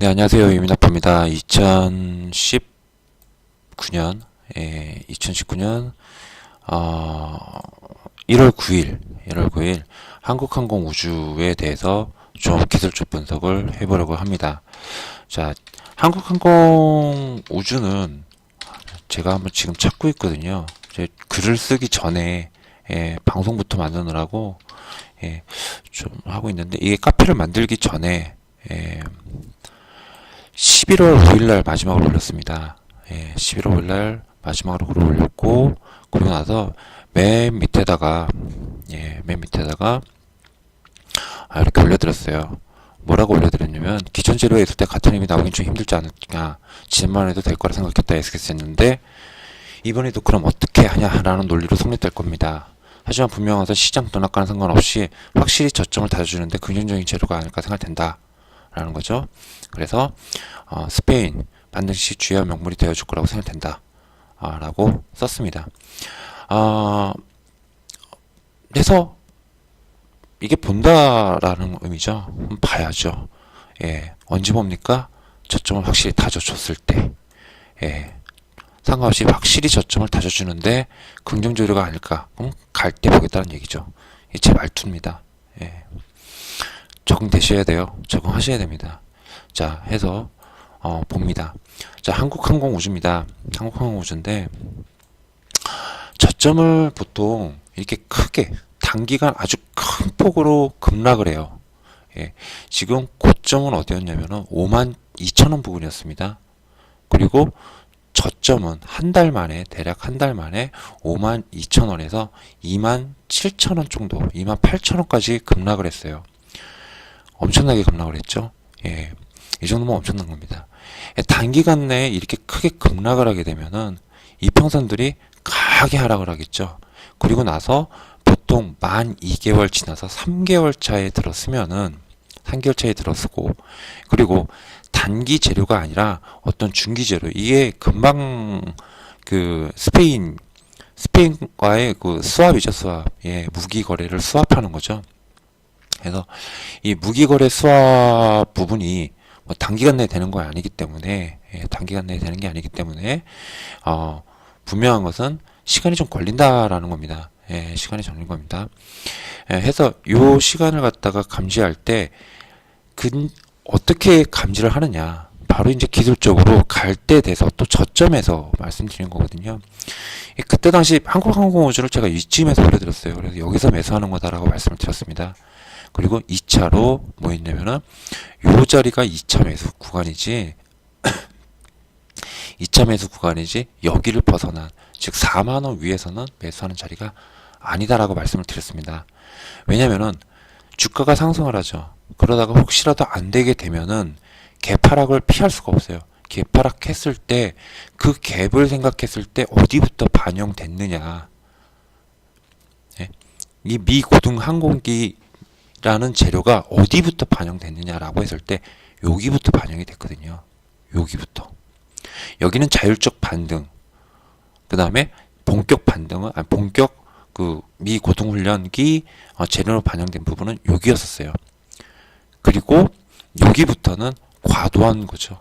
네, 안녕하세요. 유민아입니다. 2019년, 예, 2019년, 어, 1월 9일, 1월 9일, 한국항공 우주에 대해서 좀 기술적 분석을 해보려고 합니다. 자, 한국항공 우주는 제가 한번 지금 찾고 있거든요. 제 글을 쓰기 전에, 예, 방송부터 만드느라고, 예, 좀 하고 있는데, 이게 카페를 만들기 전에, 예, 11월 5일날 마지막으로 올렸습니다. 예, 11월 5일날 마지막으로 글을 올렸고, 그러고 나서 맨 밑에다가, 예, 맨 밑에다가, 아, 이렇게 올려드렸어요. 뭐라고 올려드렸냐면, 기존 재료에 있을 때 같은 힘이 나오긴 좀 힘들지 않을까. 지난번 해도 될 거라 생각했다 했었는데, 이번에도 그럼 어떻게 하냐라는 논리로 성립될 겁니다. 하지만 분명해서 시장 등락과는 상관없이 확실히 저점을 다져주는데 긍정적인 재료가 아닐까 생각된다. 라는 거죠. 그래서 어, 스페인 반드시 주요 명물이 되어줄 거라고 생각된다. 아, 라고 썼습니다. 아, 그래서 이게 본다라는 의미죠. 봐야죠. 예, 언제 봅니까? 저점을 확실히 다져줬을 때. 예, 상관없이 확실히 저점을 다져주는데 긍정적으로가 아닐까? 그럼 갈 때 보겠다는 얘기죠. 제 말투입니다. 예. 적응되셔야 돼요. 적응하셔야 됩니다. 자, 해서 어, 봅니다. 자, 한국항공우주입니다. 한국항공우주인데 저점을 보통 이렇게 크게 단기간 아주 큰 폭으로 급락을 해요. 예, 지금 고점은 어디였냐면은 5만 2천 원 부근이었습니다. 그리고 저점은 한 달 만에 대략 한 달 만에 5만 2천 원에서 2만 7천 원 정도, 2만 8천 원까지 급락을 했어요. 엄청나게 급락을 했죠. 예. 이 정도면 엄청난 겁니다. 예, 단기간 내에 이렇게 크게 급락을 하게 되면은 이평선들이 강하게 하락을 하겠죠. 그리고 나서 보통 만 2개월 지나서 3개월 차에 들었으면은 3개월 차에 들었고 그리고 단기 재료가 아니라 어떤 중기 재료 이게 금방 그 스페인 스페인과의 그 수합이죠 수합 예 무기 거래를 수합하는 거죠. 그래서 이 무기거래 수합 부분이 뭐 단기간 내에 되는 거 아니기 때문에 예, 단기간 내에 되는 게 아니기 때문에 어, 분명한 것은 시간이 좀 걸린다라는 겁니다. 예, 시간이 걸린 겁니다. 예, 해서 요 시간을 갖다가 감지할 때 그, 어떻게 감지를 하느냐 바로 이제 기술적으로 갈 때 돼서 또 저점에서 말씀드린 거거든요. 예, 그때 당시 한국항공우주를 제가 이쯤에서 올려드렸어요. 그래서 여기서 매수하는 거다라고 말씀을 드렸습니다. 그리고 2차로 뭐 있냐면은 요 자리가 2차 매수 구간이지 2차 매수 구간이지 여기를 벗어난 즉 4만 원 위에서는 매수하는 자리가 아니다라고 말씀을 드렸습니다. 왜냐면은 주가가 상승을 하죠. 그러다가 혹시라도 안 되게 되면은 개파락을 피할 수가 없어요. 개파락 했을 때 그 갭을 생각했을 때 어디부터 반영됐느냐. 예? 이 미 고등 항공기 라는 재료가 어디부터 반영됐느냐라고 했을 때 여기부터 반영이 됐거든요. 여기부터. 여기는 자율적 반등. 그 다음에 본격 반등은 아니 본격 그 미 고등 훈련기 어, 재료로 반영된 부분은 여기였었어요. 그리고 여기부터는 과도한 거죠.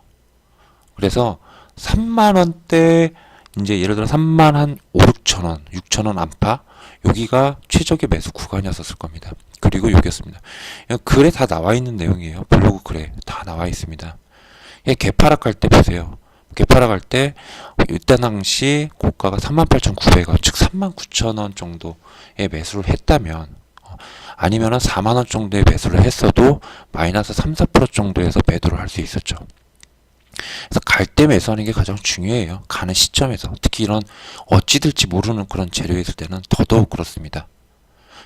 그래서 3만 원대 이제 예를 들어 3만 한 5, 6천 원, 6천 원 안팎 여기가 최적의 매수 구간이었을 겁니다. 그리고 여기였습니다. 글에 다 나와 있는 내용이에요. 블로그 글에 다 나와 있습니다. 예, 개파락할 때 보세요. 개파락할 때 이때 당시 고가가 38,900원, 즉 39,000원 정도의 매수를 했다면 어, 아니면은 4만 원 정도의 매수를 했어도 마이너스 3, 4% 정도에서 매도를 할 수 있었죠. 그래서 갈 때 매수하는 게 가장 중요해요. 가는 시점에서 특히 이런 어찌 될지 모르는 그런 재료에 있을 때는 더더욱 그렇습니다.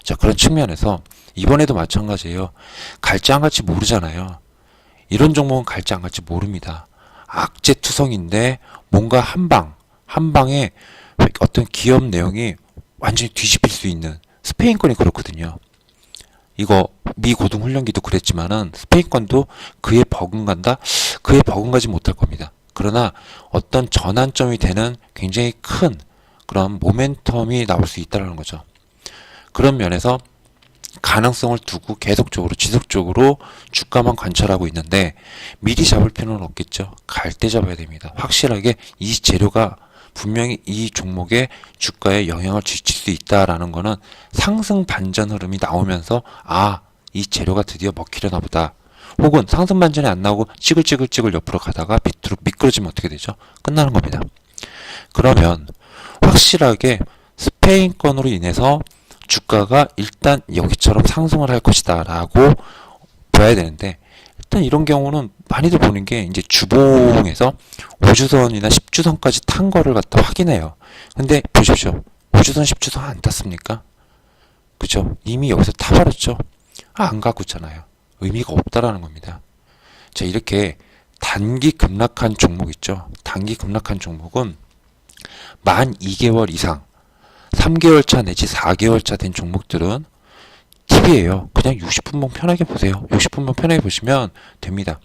자 그런 측면에서 이번에도 마찬가지예요. 갈지 안 갈지 모르잖아요. 이런 종목은 갈지 안 갈지 모릅니다. 악재투성인데 뭔가 한 방, 한 방에 어떤 기업 내용이 완전히 뒤집힐 수 있는 스페인권이 그렇거든요. 이거 미 고등 훈련기도 그랬지만은 스페인권도 그에 버금간다? 그에 버금가지 못할 겁니다. 그러나 어떤 전환점이 되는 굉장히 큰 그런 모멘텀이 나올 수 있다는 거죠. 그런 면에서 가능성을 두고 계속적으로 지속적으로 주가만 관찰하고 있는데 미리 잡을 필요는 없겠죠. 갈 때 잡아야 됩니다. 확실하게 이 재료가 분명히 이 종목의 주가에 영향을 주칠 수 있다라는 거는 상승 반전 흐름이 나오면서 아, 이 재료가 드디어 먹히려나 보다. 혹은 상승 반전이 안 나오고 찌글찌글찌글 옆으로 가다가 밑으로 미끄러지면 어떻게 되죠? 끝나는 겁니다. 그러면 확실하게 스페인권으로 인해서 주가가 일단 여기처럼 상승을 할 것이다 라고 봐야 되는데 일단 이런 경우는 많이들 보는 게 이제 주봉에서 5주선이나 10주선까지 탄 거를 갖다 확인해요. 근데 보십시오. 5주선, 10주선 안 탔습니까? 그죠? 이미 여기서 타버렸죠? 아, 안 갖고 있잖아요. 의미가 없다라는 겁니다. 자, 이렇게 단기 급락한 종목 있죠? 단기 급락한 종목은 만 2개월 이상 3개월 차 내지 4개월 차 된 종목들은 팁이에요. 그냥 60분봉 편하게 보세요. 60분봉 편하게 보시면 됩니다.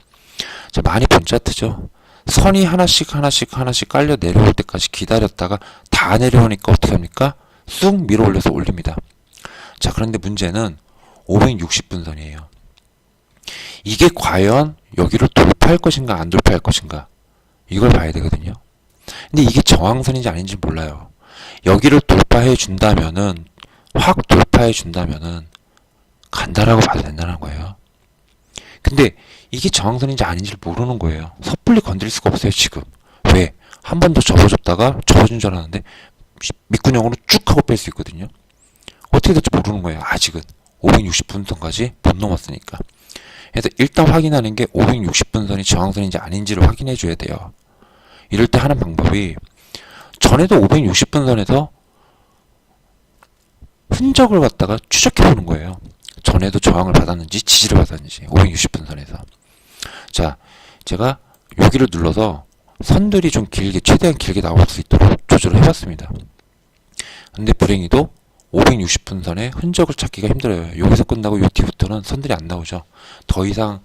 자, 많이 본 차트죠. 선이 하나씩 하나씩 하나씩 깔려 내려올 때까지 기다렸다가 다 내려오니까 어떻게 합니까? 쑥 밀어 올려서 올립니다. 자, 그런데 문제는 560분 선이에요. 이게 과연 여기를 돌파할 것인가 안 돌파할 것인가 이걸 봐야 되거든요. 근데 이게 저항선인지 아닌지 몰라요. 여기를 돌파해 준다면은 확 돌파해 준다면은 간다라고 봐도 된다는 거예요. 근데 이게 저항선인지 아닌지를 모르는 거예요. 섣불리 건드릴 수가 없어요, 지금. 왜? 한 번 더 접어줬다가 접어준 줄 알았는데 밑구녕으로 쭉 하고 뺄 수 있거든요. 어떻게 될지 모르는 거예요, 아직은. 560분선까지 못 넘었으니까. 그래서 일단 확인하는 게 560분선이 저항선인지 아닌지를 확인해 줘야 돼요. 이럴 때 하는 방법이 전에도 560분선에서 흔적을 갖다가 추적해 보는 거예요. 전에도 저항을 받았는지 지지를 받았는지 560분선에서 자 제가 여기를 눌러서 선들이 좀 길게 최대한 길게 나올 수 있도록 조절을 해봤습니다. 근데 불행히도 560분선의 흔적을 찾기가 힘들어요. 여기서 끝나고 요 뒤부터는 선들이 안 나오죠. 더 이상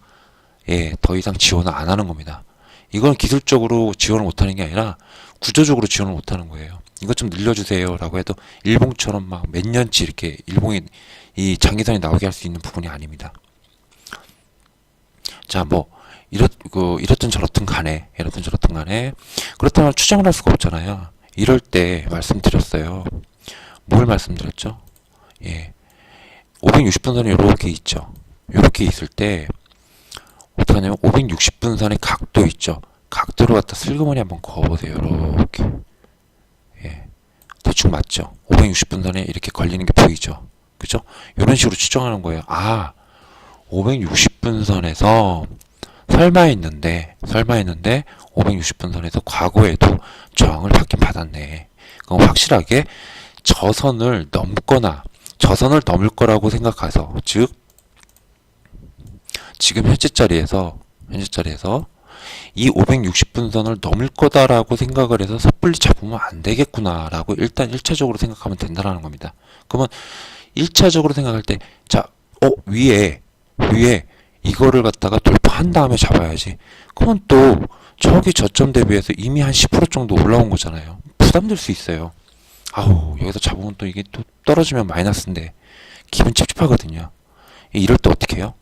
예, 더 이상 지원을 안 하는 겁니다. 이건 기술적으로 지원을 못 하는 게 아니라 구조적으로 지원을 못 하는 거예요. 이것 좀 늘려주세요라고 해도 일봉처럼 막 몇 년치 이렇게 일봉이 이 장기선이 나오게 할 수 있는 부분이 아닙니다. 자, 뭐 이렇 그 이렇든 저렇든 간에 이렇든 저렇든 간에 그렇다면 추정을 할 수가 없잖아요. 이럴 때 말씀드렸어요. 뭘 말씀드렸죠? 예. 560분선이 이렇게 있죠. 이렇게 있을 때 어떻게 하냐면 560분선의 각도 있죠. 각도를 갖다 슬그머니 한번 그어보세요. 이렇게. 예. 대충 맞죠? 560분선에 이렇게 걸리는 게 보이죠? 그죠? 이런 식으로 추정하는 거예요. 아, 560분선에서 설마 했는데, 설마 했는데, 560분선에서 과거에도 저항을 받긴 받았네. 그럼 확실하게 저선을 넘거나, 저선을 넘을 거라고 생각해서, 즉, 지금 현재 자리에서, 현재 자리에서 이 560분선을 넘을 거다라고 생각을 해서 섣불리 잡으면 안 되겠구나라고 일단 1차적으로 생각하면 된다라는 겁니다. 그러면 1차적으로 생각할 때, 자, 어, 위에, 위에 이거를 갖다가 돌파한 다음에 잡아야지. 그러면 또 저기 저점 대비해서 이미 한 10% 정도 올라온 거잖아요. 부담될 수 있어요. 아우, 여기서 잡으면 또 이게 또 떨어지면 마이너스인데 기분 찝찝하거든요. 이럴 때 어떻게 해요?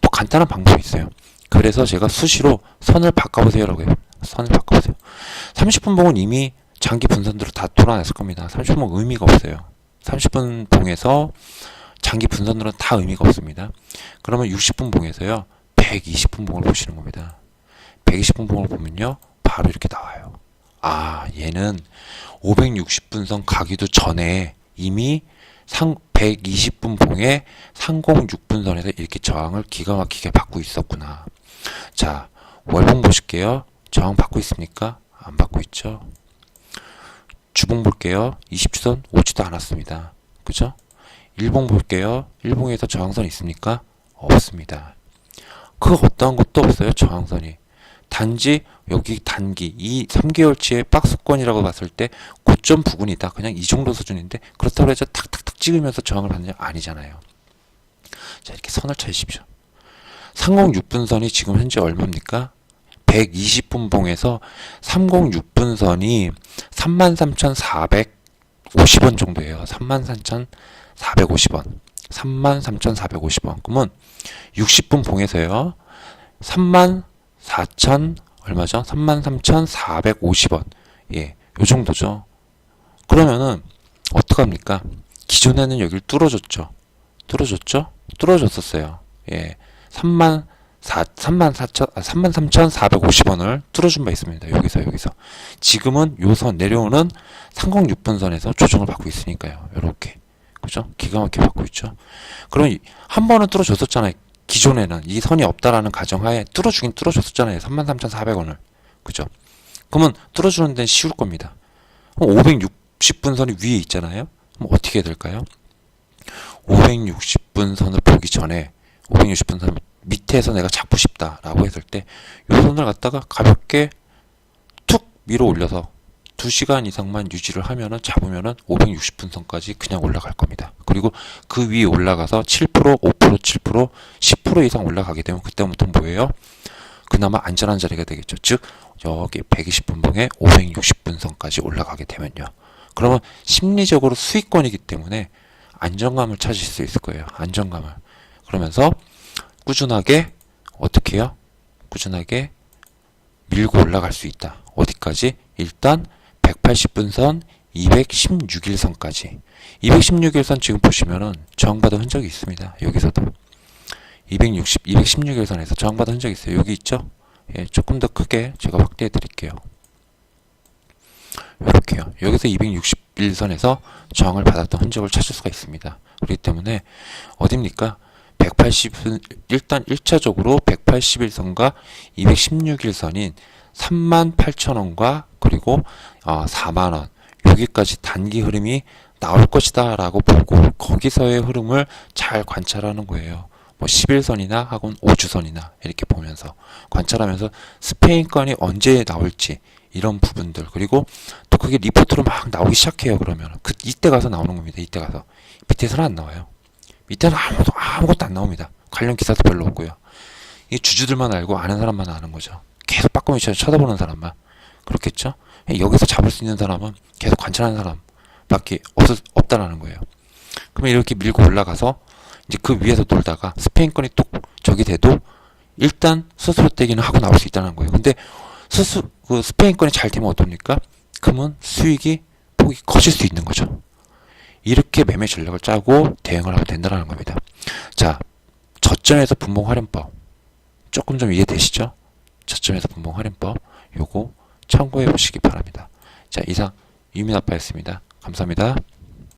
또 간단한 방법이 있어요. 그래서 제가 수시로 선을 바꿔보세요라고 해요. 선을 바꿔보세요. 30분 봉은 이미 장기 분선대로 다 돌아냈을 겁니다. 30분 의미가 없어요. 30분 봉에서 장기 분선으로는 다 의미가 없습니다. 그러면 60분 봉에서요. 120분 봉을 보시는 겁니다. 120분 봉을 보면요. 바로 이렇게 나와요. 아, 얘는 560분선 가기도 전에 이미 상 120분 봉에 306분선에서 이렇게 저항을 기가 막히게 받고 있었구나. 자, 월봉 보실게요. 저항 받고 있습니까? 안 받고 있죠. 주봉 볼게요. 20주선 오지도 않았습니다. 그죠? 일봉 볼게요. 일봉에서 저항선 있습니까? 없습니다. 그 어떠한 것도 없어요. 저항선이. 단지 여기 단기 이 3개월치의 박스권이라고 봤을 때 고점 부근이다. 그냥 이 정도 수준인데 그렇다고 해서 탁탁탁 찍으면서 저항을 게 아니잖아요. 자 이렇게 선을 쳐주십시오. 306분선이 지금 현재 얼마입니까? 120분 봉에서 306분선이 33,450원 정도예요. 33,450원. 33,450원. 그러면 60분 봉에서요. 34,000 얼마죠? 33,450원. 예. 요 정도죠. 그러면은 어떡합니까? 기존에는 여기를 뚫어줬죠. 뚫어줬죠? 뚫어줬었어요. 예. 3만 4, 3만 4천, 아, 3만 3,450원을 뚫어준 바 있습니다. 여기서, 여기서. 지금은 요선 내려오는 306분선에서 조정을 받고 있으니까요. 요렇게. 그죠? 기가 막히게 받고 있죠. 그럼 이- 한 번은 뚫어줬었잖아요. 기존에는 이 선이 없다라는 가정하에 뚫어주긴 뚫어줬었잖아요. 33,400원을. 그죠? 그러면 뚫어주는 데는 쉬울 겁니다. 560분 선이 위에 있잖아요. 그럼 어떻게 해야 될까요? 560분 선을 보기 전에 560분 선 밑에서 내가 잡고 싶다라고 했을 때 이 선을 갖다가 가볍게 툭 밀어 올려서 2시간 이상만 유지를 하면은 잡으면은 560분선까지 그냥 올라갈 겁니다. 그리고 그 위에 올라가서 7%, 5%, 7%, 10% 이상 올라가게 되면 그때부터 뭐예요? 그나마 안전한 자리가 되겠죠. 즉 여기 120분봉에 560분선까지 올라가게 되면요. 그러면 심리적으로 수익권이기 때문에 안정감을 찾을 수 있을 거예요. 안정감을. 그러면서 꾸준하게 어떻게 해요? 꾸준하게 밀고 올라갈 수 있다. 어디까지? 일단 180분 선 216일 선까지. 216일 선 지금 보시면은 저항받은 흔적이 있습니다. 여기서도. 260, 216일 선에서 저항받은 흔적이 있어요. 여기 있죠? 예, 조금 더 크게 제가 확대해 드릴게요. 이렇게요. 여기서 261 선에서 저항을 받았던 흔적을 찾을 수가 있습니다. 그렇기 때문에 어딥니까? 180은 일단 1차적으로 181선과 216일선인 38,000원과 그리고 어, 4만원. 여기까지 단기 흐름이 나올 것이다 라고 보고 거기서의 흐름을 잘 관찰하는 거예요. 뭐 11선이나 하고 5주선이나 이렇게 보면서 관찰하면서 스페인권이 언제 나올지 이런 부분들. 그리고 또 그게 리포트로 막 나오기 시작해요 그러면. 그 이때 가서 나오는 겁니다 이때 가서. 밑에서는 안 나와요. 밑에는 아무것도 아무것도 안 나옵니다. 관련 기사도 별로 없고요. 이 주주들만 알고 아는 사람만 아는 거죠 계속 빠꾸미쳐 쳐다보는 사람만 그렇겠죠 여기서 잡을 수 있는 사람은 계속 관찰하는 사람밖에 없, 없다라는 거예요 그러면 이렇게 밀고 올라가서 이제 그 위에서 돌다가 스페인권이 또 저기 돼도 일단 스스로 떼기는 하고 나올 수 있다는 거예요 근데 스스 그 스페인권이 잘 되면 어떻습니까? 그러면 수익이 폭이 커질 수 있는 거죠. 이렇게 매매 전략을 짜고 대응을 하면 된다는 겁니다. 자, 저점에서 분봉 활용법 조금 좀 이해되시죠? 저점에서 분봉 활용법 요거 참고해 보시기 바랍니다. 자, 이상 유민아빠였습니다. 감사합니다.